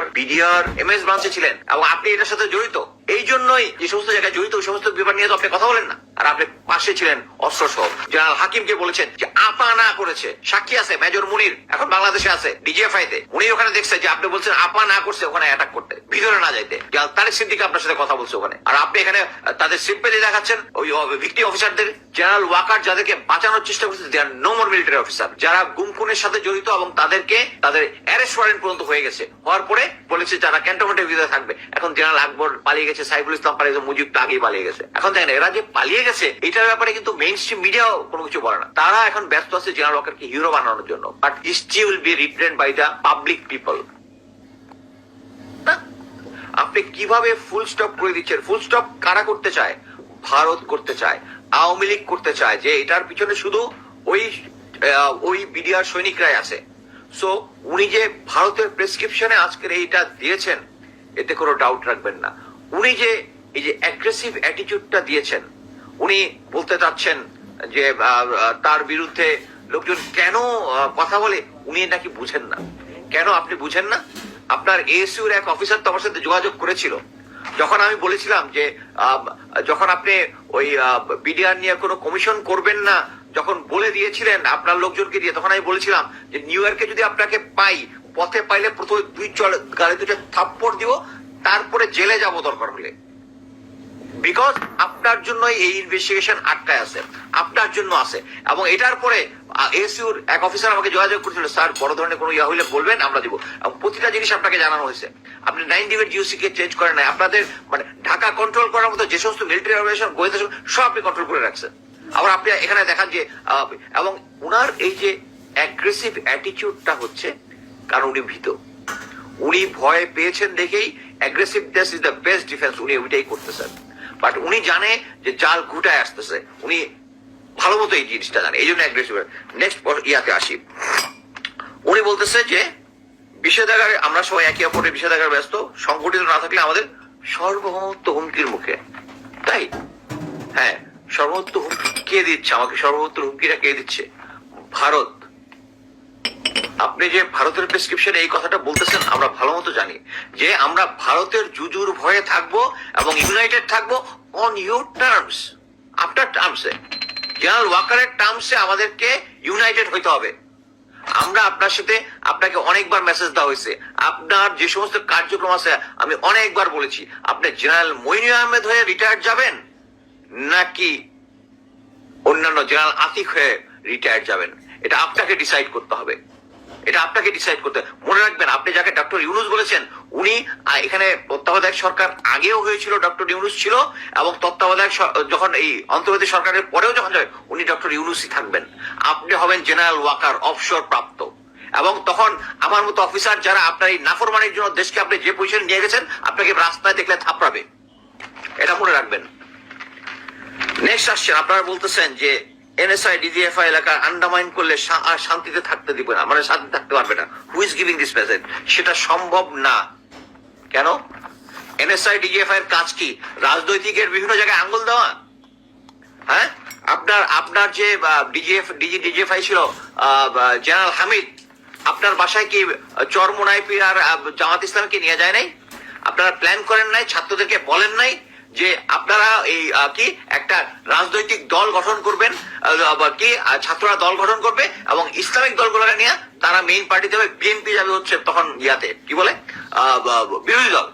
Waker BDR M S ব্রাঞ্চে ছিলেন। এবং আপনি এটার সাথে জড়িত। এই জন্যই যে সমস্ত জায়গায় জড়িত, ওই সমস্ত ব্যাপার নিয়ে তো আপনি কথা বলেন না। আর আপনি পাশে ছিলেন অস্ত্র সহ। জেনারেল হাকিমকে বলেছেন যে, আপা না করেছে। সাক্ষী আছে, মেজর মুনির। এখন বাংলাদেশে আছে ডিজিএফআই তে। উনি ওখানে দেখছে যে, আপনি বলছেন আপা না করছে, ওখানে অ্যাটাক করতে। ভিতরে না যাইতে। তারেক সিদ্দিক আপনার সাথে কথা বলছে ওখানে। আর আপনি এখানে তাদের সিম্পেলি দেখাচ্ছেন ওই ভিক্টি অফিসারদের। জেনারেল ওয়াকার যাদেরকে বাঁচানোর চেষ্টা করছে they are no more military officer যারা গুমখুনের সাথে জড়িত এবং তাদেরকে, তাদের অ্যারেস্ট ওয়ারেন্ট পর্যন্ত হয়ে গেছে। হওয়ার পরে বলেছে যারা ক্যান্টনমেন্টের ভিতরে থাকবে। এখন জেনারেল আকবর পালিয়ে গেছে, সাইফুল ইসলাম পালিয়ে গেছে, মুজিব আগেই পালিয়ে গেছে। এখন দেখেন, এরা যে পালিয়ে গেছে, এটার ব্যাপারে কিন্তু মেইন স্ট্রিম মিডিয়াও কোনো কিছু বলে না। তারা এখন ব্যস্ত আছে জেনারেল ওয়াকারকে হিরো বানানোর জন্য। But history will be represent by the public people আপনি কীভাবে ফুল স্টপ করে দিচ্ছেন? ফুল স্টপ কারা করতে চায়? ভারত করতে চায়, আওয়ামী লীগ করতে চায়, যে এটার পিছনে শুধু ওই ওই বিডিআর সৈনিকরাই আছে। সো উনি যে ভারতের প্রেসক্রিপশনে আজকের এইটা দিয়েছেন, এতে কোনো ডাউট রাখবেন না। উনি যে, এই যে অ্যাগ্রেসিভ অ্যাটিটিউডটা দিয়েছেন, উনি বলতে চাচ্ছেন যে তার বিরুদ্ধে লোকজন কেন কথা বলে, উনি নাকি বুঝেন না। কেন আপনি বুঝেন না? আপনার এএসইউর এক অফিসার তো আমার সাথে যোগাযোগ করেছিল। যখন আমি বলেছিলাম যে যখন আপনি ওই বিডিআর নিয়ে কোনো কমিশন করবেন না, যখন বলে দিয়েছিলেন আপনার লোকজনকে দিয়ে, তখন আমি বলেছিলাম যে নিউ ইয়র্কে যদি আপনাকে পাই, পথে পাইলে প্রথমে দুই চল, গাড়ি দুটো থাপ্পড় দিব, তারপরে জেলে যাব দরকার হলে। বিকজ আপনার জন্য এই ইনভেস্টিগেশন আটকায় আছে, আপনার জন্য আছে। এবং এটার পরে এসিউর এক অফিসার আমাকে যোগাযোগ করেছিল, স্যার, বড় ধরনের কোনো ইয়া হইলে বলবেন, আমরা দিব। এবং প্রতিটা জিনিস আপনাকে জানানো হয়েছে। আপনি নাইন ডিভের জিওসি কে চেঞ্জ করেন নাই। আপনাদের মানে ঢাকা কন্ট্রোল করার মতো যে সমস্ত মিলিটারি অর্গানাইজেশন গোয়েন্দা সব আপনি কন্ট্রোল করে রাখছেন। আবার আপনি এখানে দেখান যে এবং উনার এই যে অ্যাগ্রেসিভ অ্যাটিটিউডটা হচ্ছে, কারণ উনি ভীত। উনি ভয় পেয়েছেন দেখেই aggressiveness is the best defence উনি ওইটাই করতেছেন। বাট উনি জানে যে জাল ঘুটায় আসতেছে। উনি ভালো মতো এই জিনিসটা জানে, এই জন্য নেক্সট ইয়াতে আসি। উনি বলতেছে যে, বিষেধাগারে আমরা সবাই একে অপরের বিষেধাগার ব্যস্ত, সংগঠিত না থাকলে আমাদের সর্বমত্ত হুমকির মুখে। তাই? হ্যাঁ সর্বত্র হুমকি কে দিচ্ছে? আমাকে সর্বত্র হুমকিটা কে দিচ্ছে? ভারত। আপনি যে ভারতের প্রেসক্রিপশনে এই কথাটা বলতেছেন, আমরা ভালো মতো জানি যে আমরা ভারতের জুজুর ভয়ে থাকব এবং ইউনাইটেড থাকব অন ইউর টার্মস আপনার টার্মসে জেনারেল ওয়াকারের টার্মসে আমাদেরকে ইউনাইটেড হইতে হবে। আমরা আপনার সাথে আপনাকে অনেকবার মেসেজ দেওয়া হয়েছে। আপনার যে সমস্ত কার্যক্রম আছে, আমি অনেকবার বলেছি, আপনি জেনারেল মইনু আহমেদ হয়ে রিটায়ার্ড যাবেন, নাকি অন্যান্য জেনারেল আতিক হয়ে রিটায়ার্ড যাবেন? এটা আপনাকে ডিসাইড করতে হবে। এটা আপনাকে ডিসাইড করতে মনে রাখবেন, আপনি যাকে ডক্টর ইউনুস বলেছেন, উনি এখানে তত্ত্বাবধায়ক সরকার আগেও হয়েছিল ডক্টর ইউনুস ছিল, এবং তত্ত্বাবধায়ক যখন এই অন্তর্বর্তী সরকারের পরেও যখন যাবে উনি ডক্টর ইউনুসই থাকবেন। আপনি হবেন জেনারেল ওয়াকার অফশোর প্রাপ্ত। এবং তখন আমার মতো অফিসার যারা আপনার এই নাফরমানির জন্য দেশকে আপনি যে পজিশন নিয়ে গেছেন, আপনাকে রাস্তায় দেখলে থাপড়াবে। এটা মনে রাখবেন। নেক্সট আসছেন, আপনারা বলতেছেন যে এনএসআই ডিজিএফআই এলাকা আন্ডামাইন করলে শান্তিতে থাকতে দিবে না। মানে শান্তি থাকতে পারবে না। Who is giving this message সেটা সম্ভব না। কেন? এনএসআই ডিজিএফআই এর কাজ কি? রাজনৈতিকের বিভিন্ন জায়গায় আঙ্গুল দেওয়া? হ্যাঁ? আপনার আপনার যে ডিজিএফ ডিজি ডিজিএফআই ছিল জেনারেল হামিদ আপনার বাসায় কি চরমোনাইপি আর জামাত ইসলামকে নিয়ে যায় নাই? আপনারা প্ল্যান করেন নাই? ছাত্রদেরকে বলেন নাই? যে আপনারা এই কি একটা রাজনৈতিক দল গঠন করবেন কি ছাত্ররা দল গঠন করবে এবং ইসলামিক দলগুলোকে নিয়ে তারা মেইন পার্টি দেবে বিএনপি যাবে হচ্ছে তখন ইয়াতে কি বলে? বিরোধী দল।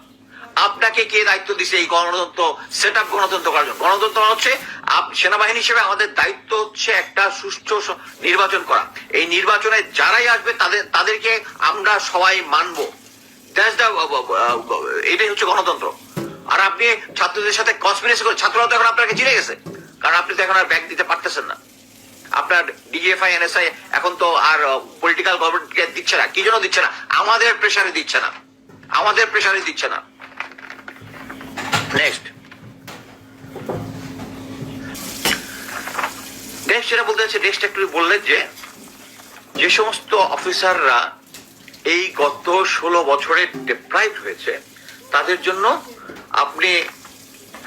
আপনাকে কে দায়িত্ব দিছে এই গণতন্ত্র সেট আপ গণতন্ত্র করার জন্য? গণতন্ত্র হচ্ছে আপ- সেনাবাহিনী হিসেবে আমাদের দায়িত্ব হচ্ছে একটা সুষ্ঠু নির্বাচন করা। এই নির্বাচনে যারাই আসবে তাদের তাদেরকে আমরা সবাই মানবো। Uh, এটাই হচ্ছে গণতন্ত্র। আর আপনি ছাত্রদের সাথে কনস্পিরেসি করে ছাত্ররা তো এখন আপনাকে চিনে গেছে। কারণ আপনি তো এখন আর ব্যাগ দিতে পারতেছেন না। আপনার ডিজিএফআই এনএসআই এখন তো আর পলিটিক্যাল গভর্নমেন্টকে দিচ্ছে না। কি জন্য দিচ্ছে না? আমাদের প্রেসারে দিচ্ছে না। আমাদের প্রেসারে দিচ্ছে না। নেক্সট নেক্সট যেটা বলতে চাচ্ছি নেক্সট একটু বললেন যে যে সমস্ত অফিসাররা এই গত ষোলো বছরে ডেপ্রাইভ হয়েছে, তাদের জন্য আপনি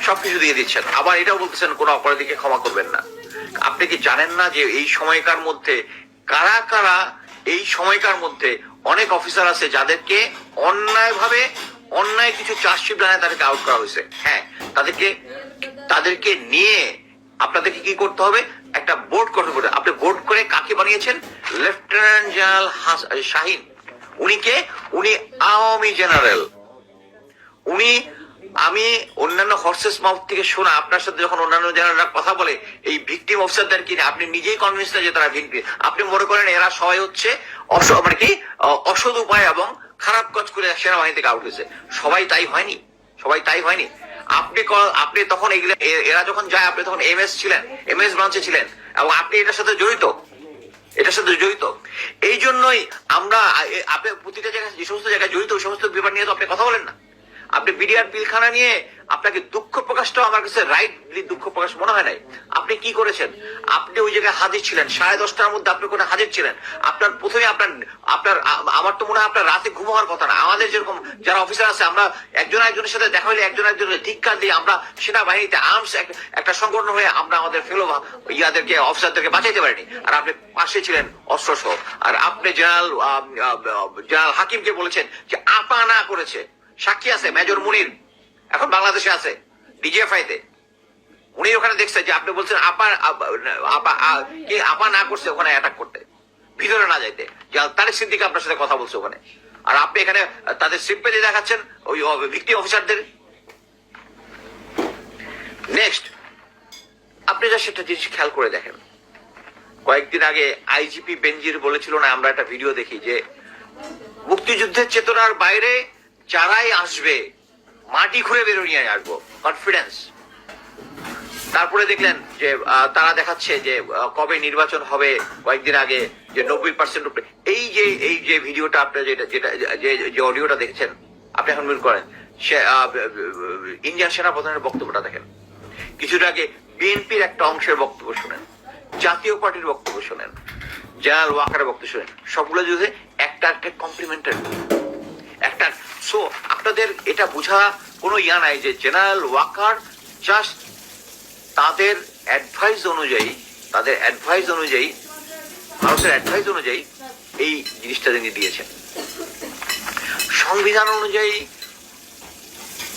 সবকিছু দিয়ে দিচ্ছেন। আবার এটাও বলতেছেন, কোনো অপরাধীকে ক্ষমা করবেন না। আপনি কি জানেন না যে এই সময়কার মধ্যে কারা কারা, এই সময়কার মধ্যে অনেক অফিসার আছে যাদেরকে অন্যায়ভাবে অন্যায় কিছু চার্জশিট জানায় তাদেরকে আউট করা হয়েছে। হ্যাঁ তাদেরকে তাদেরকে নিয়ে আপনাদেরকে কি করতে হবে? একটা বোর্ড করতে হবে। আপনি বোর্ড করে কাকে বানিয়েছেন? Lieutenant general Shahin. উনিকে, উনি আওয়ামী জেনারেল উনি আমি অন্যান্য হর্সেস মাউথ থেকে শোনা, আপনার সাথে যখন অন্যান্য জেনারেলরা কথা বলে, এই ভিকটিম অফিসারদের কি আপনি নিজেই কনভিন্স না যে তারা ভিকটিম আপনি মনে করেন এরা সবাই হচ্ছে মানে কি অসৎ উপায় এবং খারাপ কাজ করে সেনাবাহিনী থেকে আউট হয়েছে। সবাই তাই হয়নি। সবাই তাই হয়নি। আপনি আপনি তখন এরা যখন যায়, আপনি তখন এম এস ছিলেন এম এস ব্রাঞ্চে ছিলেন, এবং আপনি এটার সাথে জড়িত। এটার সাথে জড়িত। এই জন্যই আমরা আপনি প্রতিটা জায়গায় যে সমস্ত জায়গায় জড়িত, ওই সমস্ত ব্যাপার নিয়ে তো আপনি কথা বলেন না। আপনি বিডিআর পিলখানা নিয়ে আপনাকে দুঃখ প্রকাশটাও আমার কাছে রাইট দুঃখ প্রকাশ মনে হয় নাই। আপনি কি করেছেন? আপনি ওই জায়গায় হাজির ছিলেন। সাড়ে দশটার মধ্যে আপনি কোনো হাজির ছিলেন? আপনার প্রথমে আপনার আপনার, আমার তো মনে হয় আপনার রাতে ঘুম হওয়ার কথা না। আমাদের যেরকম যারা অফিসার আছে, আমরা একজন একজনের সাথে দেখা হলে একজন একজনের ধিক্কার দিয়ে আমরা সেনাবাহিনীতে আর্মস একটা সংগঠন হয়ে আমরা আমাদের ফেলো ইয়াদেরকে অফিসারদেরকে বাঁচাইতে পারিনি। আর আপনি পাশে ছিলেন অস্ত্র আর আপনি জেনারেল জেনারেল হাকিমকে বলেছেন যে আপা না করেছে। সাক্ষী আছে, মেজর মুনির। এখন বাংলাদেশে আছে ডিজিএফআই তে উনি ওখানে দেখছে যে আপনি বলছেন আপা আপা না করছে ওখানে অ্যাটাক করতে। ভিতরে না যাইতে। তারেক সিদ্দিক আপনার সাথে কথা বলছে ওখানে। আর আপনি এখানে তাদের সিম্পেলি দেখাচ্ছেন ওই ভিক্টিম অফিসারদের। নেক্সট আপনি যা সেটা জিনিস খেয়াল করে দেখেন। কয়েকদিন আগে আইজিপি বেনজির বলেছিল না, আমরা একটা ভিডিও দেখি যে মুক্তিযুদ্ধের চেতনার বাইরে যারাই আসবে, মাটি খুঁড়ে বেরো নিয়ে আসব কনফিডেন্স তারপরে দেখলেন যে তারা দেখাচ্ছে যে কবে নির্বাচন হবে, কয়েকদিন আগে যে নব্বই পার্সেন্ট এই যে এই যে ভিডিওটা আপনি যেটা যেটা, যে অডিওটা দেখছেন, আপনি এখন মনে করেন, সে ইন্ডিয়ান সেনাপ্রধানের বক্তব্যটা দেখেন। কিছুটা আগে বিএনপির একটা অংশের বক্তব্য শুনেন, জাতীয় পার্টির বক্তব্য শুনেন জেনারেল ওয়াকারের বক্তব্য শুনেন। সবগুলো যদি একটা একটা কমপ্লিমেন্টারি একটা সো আপনাদের এটা বোঝা কোনো ইয়া নাই যে জেনারেল ওয়াকার জাস্ট তাদের অ্যাডভাইস অনুযায়ী, তাদের অ্যাডভাইস অনুযায়ী ভারতের অ্যাডভাইস অনুযায়ী এই জিনিসটা তিনি দিয়েছেন। সংবিধান অনুযায়ী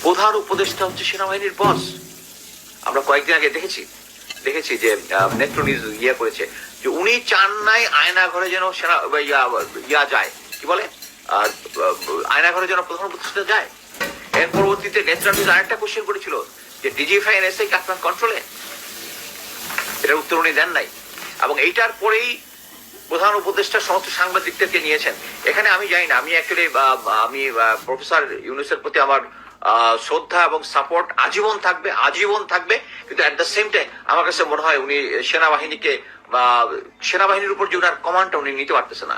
প্রধান উপদেষ্টা হচ্ছে সেনাবাহিনীর বস আমরা কয়েকদিন আগে দেখেছি দেখেছি যে নেত্র নিউজ ইয়ে করেছে যে উনি চান নাই আয়না ঘরে যেন সেনা, ইয়া ইয়া যায়। কি বলে? আয়না ঘরে যেন প্রধান উপদেষ্টা যায়। এর পরবর্তীতে নেত্র নিউজ আরেকটা কোশ্চেন করেছিল যে ডিজিএফআই এনএসআই কি আপনার কন্ট্রোলে এটার উত্তর উনি দেন নাই। এবং এইটার পরেই প্রধান উপদেষ্টা সমস্ত সাংবাদিকদেরকে নিয়েছেন। এখানে আমি জানি না, আমি অ্যাকচুয়ালি আমি প্রফেসর ইউনুসের প্রতি আমার শ্রদ্ধা এবং সাপোর্ট আজীবন থাকবে আজীবন থাকবে। কিন্তু অ্যাট দ্য সেম টাইম আমার কাছে মনে হয় উনি সেনাবাহিনীকে সেনাবাহিনীর উপর যে ওনার কমান্ডটা উনি নিতে পারতেছে না।